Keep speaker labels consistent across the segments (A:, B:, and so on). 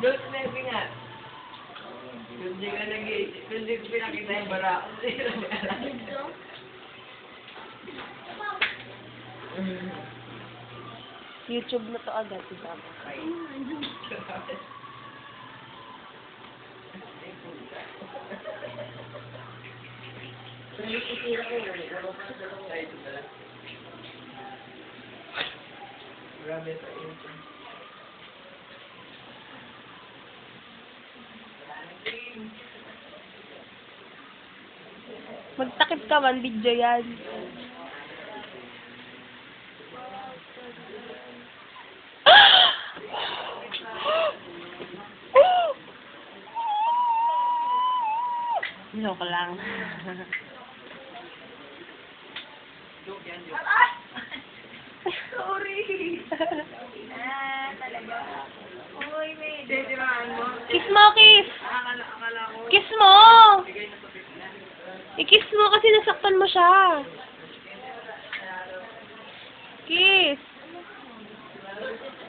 A: Don't Levi nga. Hindi ka nag-iisip, hindi ko pinakita yung bara.
B: YouTube na to agad, isama.
A: Grabe sa YouTube.
B: Magtakip ka man, video yan. Joke lang.
A: Joke yan, joke.
C: Sorry. Ah, talaga. Uy, may...
A: Titiraan mo.
B: kiss mo, kiss!
A: Akala, akala ko.
B: Kiss mo! I-kiss mo kasi nasaktan mo siya. Kiss.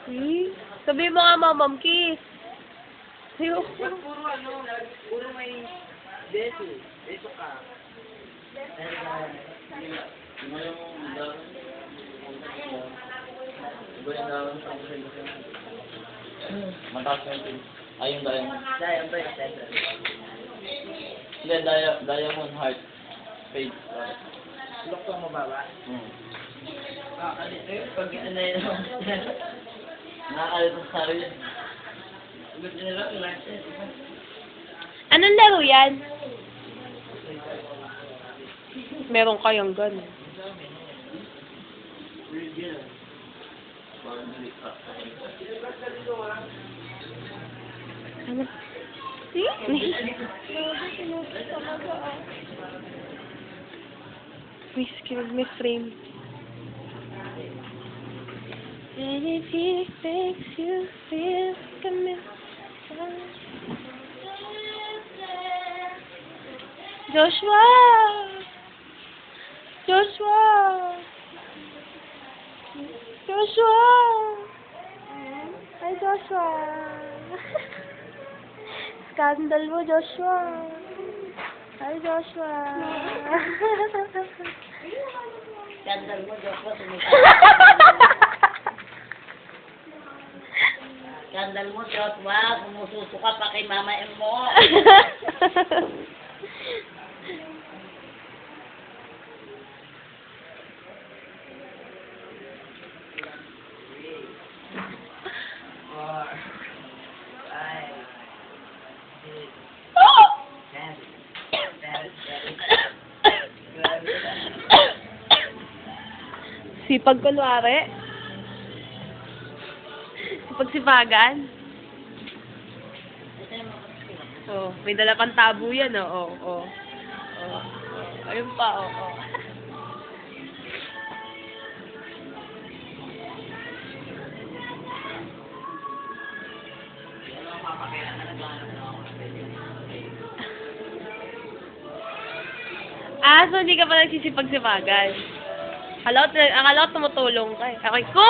B: Hmm? Sabi mo nga, mamam, kiss. Ayoko.
A: Puro ano, puro may beso. Beso ka.
D: Mataas na yung Ay, yung diamond.
A: Dahil ba yung center?
D: Hindi, dia- diamond heart. Fade.
A: Lukto mo baba?
D: Hmm.
A: Ah, ano ito? Pag ano yun.
D: Nakakalit sa sarili.
A: Gusto nila, lunch eh.
B: Anong laro yan? Meron kayong ganun.
A: Reveal.
B: See? Frame. And if it makes you feel come Joshua! Joshua! Joshua! Hi, Joshua! Scandal mo, Joshua! Hi, Joshua!
C: Gandal mo, Joshua. Gandal mo, Joshua, sumususo ka pa kay Mama mo.
B: Sipag kunwari. Sipag sipagan. Oh, may dala pang tabo yan, oh. Oh, oh. oh. oh. Ayun pa, oh, oh. Ah, so hindi ka pa nagsisipag-sipagan. Akala ko, akala ko tumutulong ka. Okay ko!